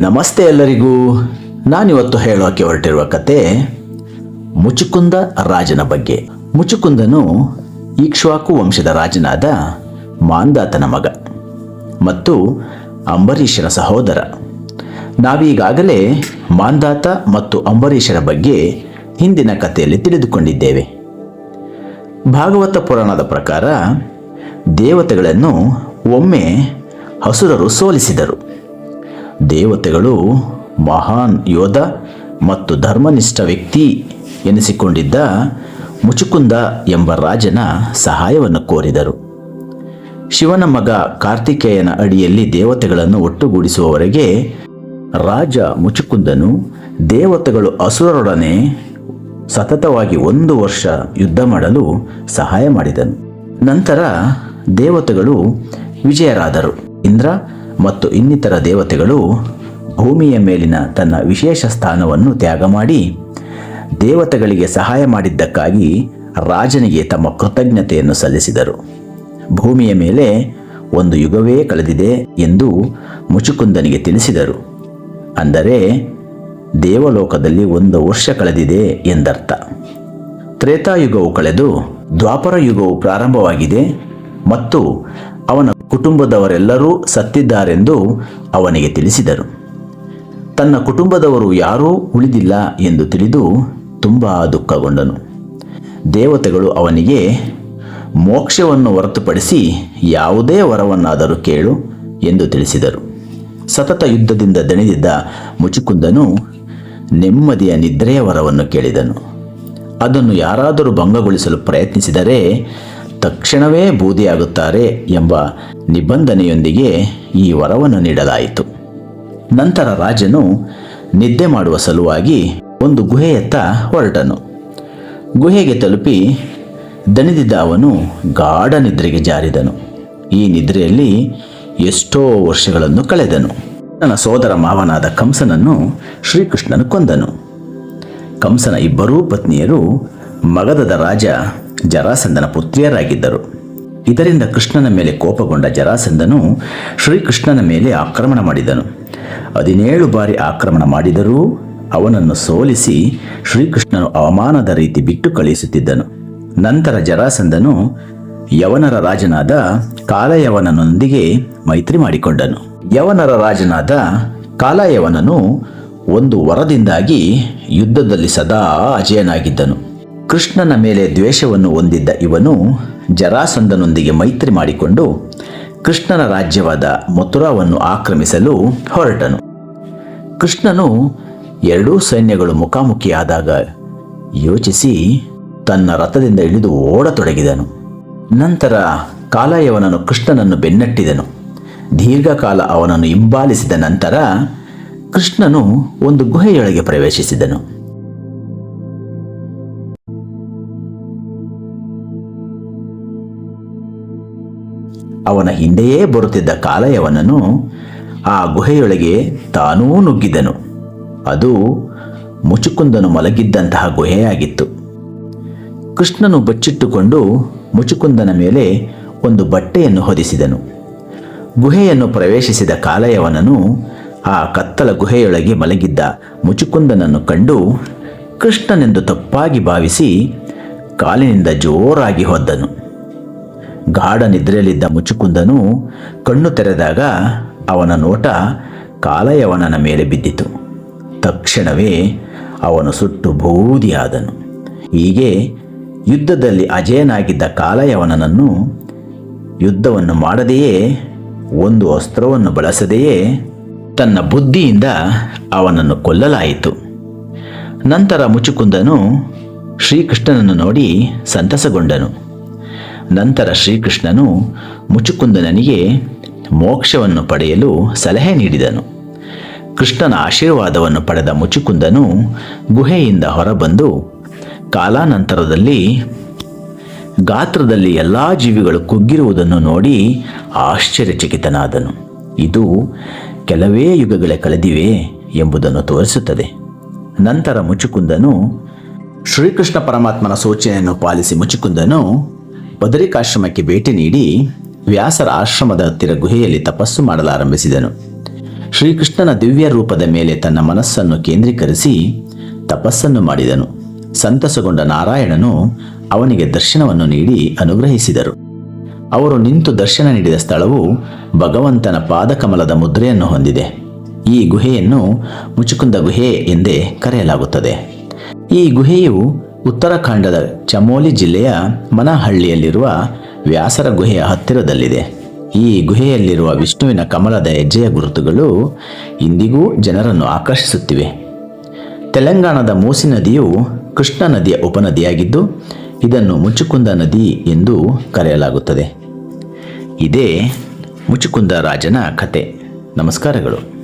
ನಮಸ್ತೆ ಎಲ್ಲರಿಗೂ. ನಾನಿವತ್ತು ಹೇಳೋಕೆ ಹೊರಟಿರುವ ಕತೆ ಮುಚುಕುಂದ ರಾಜನ ಬಗ್ಗೆ. ಮುಚುಕುಂದನು ಈಕ್ಷ್ವಾಕು ವಂಶದ ರಾಜನಾದ ಮಾಂದಾತನ ಮಗ ಮತ್ತು ಅಂಬರೀಷನ ಸಹೋದರ. ನಾವೀಗಾಗಲೇ ಮಾಂದಾತ ಮತ್ತು ಅಂಬರೀಷರ ಬಗ್ಗೆ ಹಿಂದಿನ ಕಥೆಯಲ್ಲಿ ತಿಳಿದುಕೊಂಡಿದ್ದೇವೆ. ಭಾಗವತ ಪುರಾಣದ ಪ್ರಕಾರ ದೇವತೆಗಳನ್ನು ಒಮ್ಮೆ ಹಸುರರು ಸೋಲಿಸಿದರು. ದೇವತೆಗಳು ಮಹಾನ್ ಯೋಧ ಮತ್ತು ಧರ್ಮನಿಷ್ಠ ವ್ಯಕ್ತಿ ಎನಿಸಿಕೊಂಡಿದ್ದ ಮುಚುಕುಂದ ಎಂಬ ರಾಜನ ಸಹಾಯವನ್ನು ಕೋರಿದರು. ಶಿವನ ಮಗ ಕಾರ್ತಿಕೇಯನ ಅಡಿಯಲ್ಲಿ ದೇವತೆಗಳನ್ನು ಒಟ್ಟುಗೂಡಿಸುವವರೆಗೆ ರಾಜ ಮುಚುಕುಂದನು ದೇವತೆಗಳು ಅಸುರರೊಡನೆ ಸತತವಾಗಿ ಒಂದು ವರ್ಷ ಯುದ್ಧ ಮಾಡಲು ಸಹಾಯ ಮಾಡಿದನು. ನಂತರ ದೇವತೆಗಳು ವಿಜಯರಾದರು. ಇಂದ್ರ ಮತ್ತು ಇನ್ನಿತರ ದೇವತೆಗಳು ಭೂಮಿಯ ಮೇಲಿನ ತನ್ನ ವಿಶೇಷ ಸ್ಥಾನವನ್ನು ತ್ಯಾಗ ಮಾಡಿ ದೇವತೆಗಳಿಗೆ ಸಹಾಯ ಮಾಡಿದ್ದಕ್ಕಾಗಿ ರಾಜನಿಗೆ ತಮ್ಮ ಕೃತಜ್ಞತೆಯನ್ನು ಸಲ್ಲಿಸಿದರು. ಭೂಮಿಯ ಮೇಲೆ ಒಂದು ಯುಗವೇ ಕಳೆದಿದೆ ಎಂದು ಮುಚುಕುಂದನಿಗೆ ತಿಳಿಸಿದರು. ಅಂದರೆ, ದೇವಲೋಕದಲ್ಲಿ ಒಂದು ವರ್ಷ ಕಳೆದಿದೆ ಎಂದರ್ಥ. ತ್ರೇತಾಯುಗವು ಕಳೆದು ದ್ವಾಪರ ಯುಗವು ಪ್ರಾರಂಭವಾಗಿದೆ ಮತ್ತು ಅವನ ಕುಟುಂಬದವರೆಲ್ಲರೂ ಸತ್ತಿದ್ದಾರೆಂದು ಅವನಿಗೆ ತಿಳಿಸಿದರು. ತನ್ನ ಕುಟುಂಬದವರು ಯಾರೂ ಉಳಿದಿಲ್ಲ ಎಂದು ತಿಳಿದು ತುಂಬ ದುಃಖಗೊಂಡನು. ದೇವತೆಗಳು ಅವನಿಗೆ, ಮೋಕ್ಷವನ್ನು ಹೊರತುಪಡಿಸಿ ಯಾವುದೇ ವರವನ್ನಾದರೂ ಕೇಳು ಎಂದು ತಿಳಿಸಿದರು. ಸತತ ಯುದ್ಧದಿಂದ ದಣಿದಿದ್ದ ಮುಚುಕುಂದನು ನೆಮ್ಮದಿಯ ನಿದ್ರೆಯ ವರವನ್ನು ಕೇಳಿದನು. ಅದನ್ನು ಯಾರಾದರೂ ಭಂಗಗೊಳಿಸಲು ಪ್ರಯತ್ನಿಸಿದರೆ ತಕ್ಷಣವೇ ಬೂದಿಯಾಗುತ್ತಾರೆ ಎಂಬ ನಿಬಂಧನೆಯೊಂದಿಗೆ ಈ ವರವನ್ನು ನೀಡಲಾಯಿತು. ನಂತರ ರಾಜನು ನಿದ್ದೆ ಮಾಡುವ ಸಲುವಾಗಿ ಒಂದು ಗುಹೆಯತ್ತ ಹೊರಟನು. ಗುಹೆಗೆ ತಲುಪಿ ದಣಿದಿದ್ದ ಅವನು ಗಾಢ ನಿದ್ರೆಗೆ ಜಾರಿದನು. ಈ ನಿದ್ರೆಯಲ್ಲಿ ಎಷ್ಟೋ ವರ್ಷಗಳನ್ನು ಕಳೆದನು. ನನ್ನ ಸೋದರ ಮಾವನಾದ ಕಂಸನನ್ನು ಶ್ರೀಕೃಷ್ಣನು ಕೊಂದನು. ಕಂಸನ ಇಬ್ಬರೂ ಪತ್ನಿಯರು ಮಗಧದ ರಾಜ ಜರಾಸಂದನ ಪುತ್ರಿಯರಾಗಿದ್ದರು ಇದರಿಂದ ಕೃಷ್ಣನ ಮೇಲೆ ಕೋಪಗೊಂಡ ಜರಾಸಂದನು ಶ್ರೀಕೃಷ್ಣನ ಮೇಲೆ ಆಕ್ರಮಣ ಮಾಡಿದನು. ಹದಿನೇಳು ಬಾರಿ ಆಕ್ರಮಣ ಮಾಡಿದರೂ ಅವನನ್ನು ಸೋಲಿಸಿ ಶ್ರೀಕೃಷ್ಣನು ಅವಮಾನದ ರೀತಿ ಬಿಟ್ಟು ಕಳುಹಿಸುತ್ತಿದ್ದನು. ನಂತರ ಜರಾಸಂದನು ಯವನರ ರಾಜನಾದ ಕಾಲಯವನನೊಂದಿಗೆ ಮೈತ್ರಿ ಮಾಡಿಕೊಂಡನು. ಯವನರ ರಾಜನಾದ ಕಾಲಯವನನು ಒಂದು ವರದಿಂದಾಗಿ ಯುದ್ಧದಲ್ಲಿ ಸದಾ ಅಜಯನಾಗಿದ್ದನು. ಕೃಷ್ಣನ ಮೇಲೆ ದ್ವೇಷವನ್ನು ಹೊಂದಿದ್ದ ಇವನು ಜರಾಸಂದನೊಂದಿಗೆ ಮೈತ್ರಿ ಮಾಡಿಕೊಂಡು ಕೃಷ್ಣನ ರಾಜ್ಯವಾದ ಮಥುರಾವನ್ನು ಆಕ್ರಮಿಸಲು ಹೊರಟನು. ಕೃಷ್ಣನು ಎರಡೂ ಸೈನ್ಯಗಳು ಮುಖಾಮುಖಿಯಾದಾಗ ಯೋಚಿಸಿ ತನ್ನ ರಥದಿಂದ ಇಳಿದು ಓಡತೊಡಗಿದನು. ನಂತರ ಕಾಲಯವನನು ಕೃಷ್ಣನನ್ನು ಬೆನ್ನಟ್ಟಿದನು. ದೀರ್ಘಕಾಲ ಅವನನ್ನು ಹಿಂಬಾಲಿಸಿದ ನಂತರ ಕೃಷ್ಣನು ಒಂದು ಗುಹೆಯೊಳಗೆ ಪ್ರವೇಶಿಸಿದನು. ಅವನ ಹಿಂದೆಯೇ ಬರುತ್ತಿದ್ದ ಕಾಲಯವನನು ಆ ಗುಹೆಯೊಳಗೆ ತಾನೂ ನುಗ್ಗಿದನು. ಅದು ಮುಚುಕುಂದನು ಮಲಗಿದ್ದಂತಹ ಗುಹೆಯಾಗಿತ್ತು. ಕೃಷ್ಣನು ಬಚ್ಚಿಟ್ಟುಕೊಂಡು ಮುಚುಕುಂದನ ಮೇಲೆ ಒಂದು ಬಟ್ಟೆಯನ್ನು ಹೊದಿಸಿದನು. ಗುಹೆಯನ್ನು ಪ್ರವೇಶಿಸಿದ ಕಾಲಯವನನು ಆ ಕತ್ತಲ ಗುಹೆಯೊಳಗೆ ಮಲಗಿದ್ದ ಮುಚುಕುಂದನನ್ನು ಕಂಡು ಕೃಷ್ಣನೆಂದು ತಪ್ಪಾಗಿ ಭಾವಿಸಿ ಕಾಲಿನಿಂದ ಜೋರಾಗಿ ಹೊದ್ದನು. ಗಾಢ ನಿದ್ರೆಯಲ್ಲಿದ್ದ ಮುಚುಕುಂದನು ಕಣ್ಣು ತೆರೆದಾಗ ಅವನ ನೋಟ ಕಾಲಯವನನ ಮೇಲೆ ಬಿದ್ದಿತು. ತಕ್ಷಣವೇ ಅವನು ಸುಟ್ಟು ಬೂದಿಯಾದನು. ಹೀಗೆ ಯುದ್ಧದಲ್ಲಿ ಅಜಯನಾಗಿದ್ದ ಕಾಲಯವನನನ್ನು ಯುದ್ಧವನ್ನು ಮಾಡದೆಯೇ, ಒಂದು ಅಸ್ತ್ರವನ್ನು ಬಳಸದೆಯೇ ತನ್ನ ಬುದ್ಧಿಯಿಂದ ಅವನನ್ನು ಕೊಲ್ಲಲಾಯಿತು. ನಂತರ ಮುಚುಕುಂದನು ಶ್ರೀಕೃಷ್ಣನನ್ನು ನೋಡಿ ಸಂತಸಗೊಂಡನು. ನಂತರ ಶ್ರೀಕೃಷ್ಣನು ಮುಚುಕುಂದನನಿಗೆ ಮೋಕ್ಷವನ್ನು ಪಡೆಯಲು ಸಲಹೆ ನೀಡಿದನು. ಕೃಷ್ಣನ ಆಶೀರ್ವಾದವನ್ನು ಪಡೆದ ಮುಚುಕುಂದನು ಗುಹೆಯಿಂದ ಹೊರಬಂದು ಕಾಲಾನಂತರದಲ್ಲಿ ಗಾತ್ರದಲ್ಲಿ ಎಲ್ಲ ಜೀವಿಗಳು ಕುಗ್ಗಿರುವುದನ್ನು ನೋಡಿ ಆಶ್ಚರ್ಯಚಕಿತನಾದನು. ಇದು ಕೆಲವೇ ಯುಗಗಳೇ ಕಳೆದಿವೆ ಎಂಬುದನ್ನು ತೋರಿಸುತ್ತದೆ. ನಂತರ ಮುಚುಕುಂದನು ಶ್ರೀಕೃಷ್ಣ ಪರಮಾತ್ಮನ ಸೂಚನೆಯನ್ನು ಪಾಲಿಸಿ ಮುಚುಕುಂದನು ಬದರಿಕಾಶ್ರಮಕ್ಕೆ ಭೇಟಿ ನೀಡಿ ವ್ಯಾಸರ ಆಶ್ರಮದ ಹತ್ತಿರ ಗುಹೆಯಲ್ಲಿ ತಪಸ್ಸು ಮಾಡಲಾರಂಭಿಸಿದನು. ಶ್ರೀಕೃಷ್ಣನ ದಿವ್ಯ ರೂಪದ ಮೇಲೆ ತನ್ನ ಮನಸ್ಸನ್ನು ಕೇಂದ್ರೀಕರಿಸಿ ತಪಸ್ಸನ್ನು ಮಾಡಿದನು. ಸಂತಸಗೊಂಡ ನಾರಾಯಣನು ಅವನಿಗೆ ದರ್ಶನವನ್ನು ನೀಡಿ ಅನುಗ್ರಹಿಸಿದರು. ಅವರು ನಿಂತು ದರ್ಶನ ನೀಡಿದ ಸ್ಥಳವು ಭಗವಂತನ ಪಾದಕಮಲದ ಮುದ್ರೆಯನ್ನು ಹೊಂದಿದೆ. ಈ ಗುಹೆಯನ್ನು ಮುಚುಕುಂದ ಗುಹೆ ಎಂದೇ ಕರೆಯಲಾಗುತ್ತದೆ. ಈ ಗುಹೆಯು ಉತ್ತರಾಖಂಡದ ಚಮೋಲಿ ಜಿಲ್ಲೆಯ ಮನಹಳ್ಳಿಯಲ್ಲಿರುವ ವ್ಯಾಸರ ಗುಹೆಯ ಹತ್ತಿರದಲ್ಲಿದೆ. ಈ ಗುಹೆಯಲ್ಲಿರುವ ವಿಷ್ಣುವಿನ ಕಮಲದ ಹೆಜ್ಜೆಯ ಗುರುತುಗಳು ಇಂದಿಗೂ ಜನರನ್ನು ಆಕರ್ಷಿಸುತ್ತಿವೆ. ತೆಲಂಗಾಣದ ಮೂಸಿ ನದಿಯು ಕೃಷ್ಣ ನದಿಯ ಉಪನದಿಯಾಗಿದ್ದು, ಇದನ್ನು ಮುಚುಕುಂದ ನದಿ ಎಂದು ಕರೆಯಲಾಗುತ್ತದೆ. ಇದೇ ಮುಚುಕುಂದ ರಾಜನ ಕತೆ. ನಮಸ್ಕಾರಗಳು.